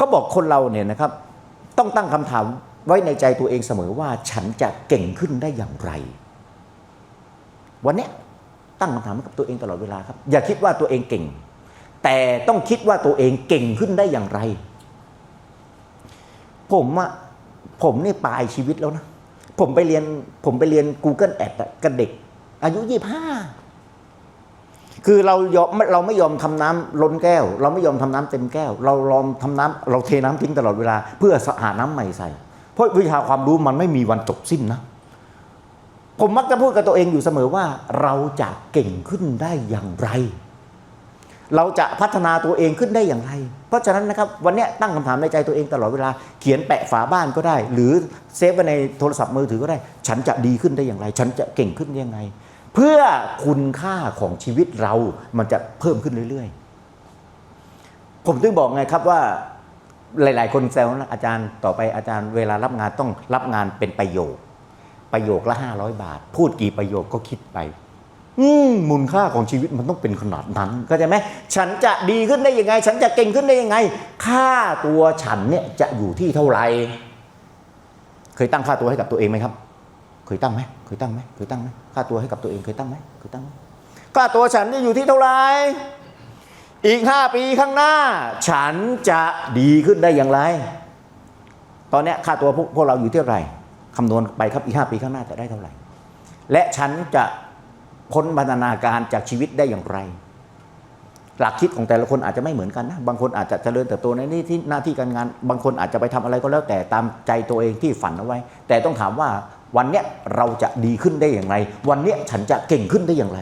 เขาบอกคนเราเนี่ยนะครับ ต้องตั้งคำถามไว้ในใจตัวเองเสมอว่าฉันจะเก่งขึ้นได้อย่างไร วันนี้ตั้งคำถามให้กับตัวเองตลอดเวลาครับ อย่าคิดว่าตัวเองเก่ง แต่ต้องคิดว่าตัวเองเก่งขึ้นได้อย่างไร ผมอะผมนี่ปลายชีวิตแล้วนะ ผมไปเรียนผมไปเรียน Google Ads อะกับเด็ก อายุยี่ห้า คือเรายอมเราไม่ยอมทำน้ำล้นแก้ว เราไม่ยอมทำน้ำเต็มแก้ว เราลอมทำน้ำเราเทน้ำทิ้งตลอดเวลา เพื่อหาน้ำใหม่ใส่ เพราะวิชาความรู้มันไม่มีวันจบสิ้นนะ ผมมักจะพูดกับตัวเองอยู่เสมอว่า เราจะเก่งขึ้นได้อย่างไร เราจะพัฒนาตัวเองขึ้นได้อย่างไร เพราะฉะนั้นนะครับวันนี้ตั้งคำถามในใจตัวเองตลอดเวลาเขียนแปะฝาบ้านก็ได้ หรือเซฟไว้ในโทรศัพท์มือถือก็ได้ ฉันจะดีขึ้นได้อย่างไร ฉันจะเก่งขึ้นได้ยังไง เพื่อคุณค่าของชีวิตเรามันจะเพิ่มขึ้นเรื่อยๆ ผมถึงบอกไงครับว่าหลาย ๆ คนแซวนะอาจารย์ต่อไปอาจารย์เวลารับงานต้องรับงานเป็นประโยค ประโยคละ500บาท พูดกี่ประโยคก็คิดไป อืมมูลค่าของชีวิตมันต้องเป็นขนาดนั้นเข้าใจไหมฉันจะดีขึ้นได้ยังไง ฉันจะเก่งขึ้นได้ยังไง ค่าตัวฉันเนี่ยจะอยู่ที่เท่าไหร่เคยตั้งค่าตัวให้กับตัวเองไหมครับ เคยตั้งไหมเคยตั้งไหมเคยตั้งไหมค่าตัวให้กับตัวเองเคยตั้งไหมเคยตั้งไหมค่าตัวฉันจะอยู่ที่เท่าไหร่อีกห้าปีข้างหน้า ฉันจะดีขึ้นได้อย่างไร ตอนนี้ค่าตัวพวกพวกเราอยู่ที่เท่าไหร่คำนวณไปครับอีกห้าปีข้างหน้าจะได้เท่าไหร่ และฉันจะพ้นบรรณาการจากชีวิตได้อย่างไร หลักคิดของแต่ละคนอาจจะไม่เหมือนกันนะ บางคนอาจจะเจริญเติบโตในนี่ที่หน้าที่การงาน บางคนอาจจะไปทำอะไรก็แล้วแต่ตามใจตัวเองที่ฝันเอาไว้ แต่ต้องถามว่าวันเนี้ยเราจะดีขึ้นได้อย่างไร วันเนี้ยฉันจะเก่งขึ้นได้อย่างไร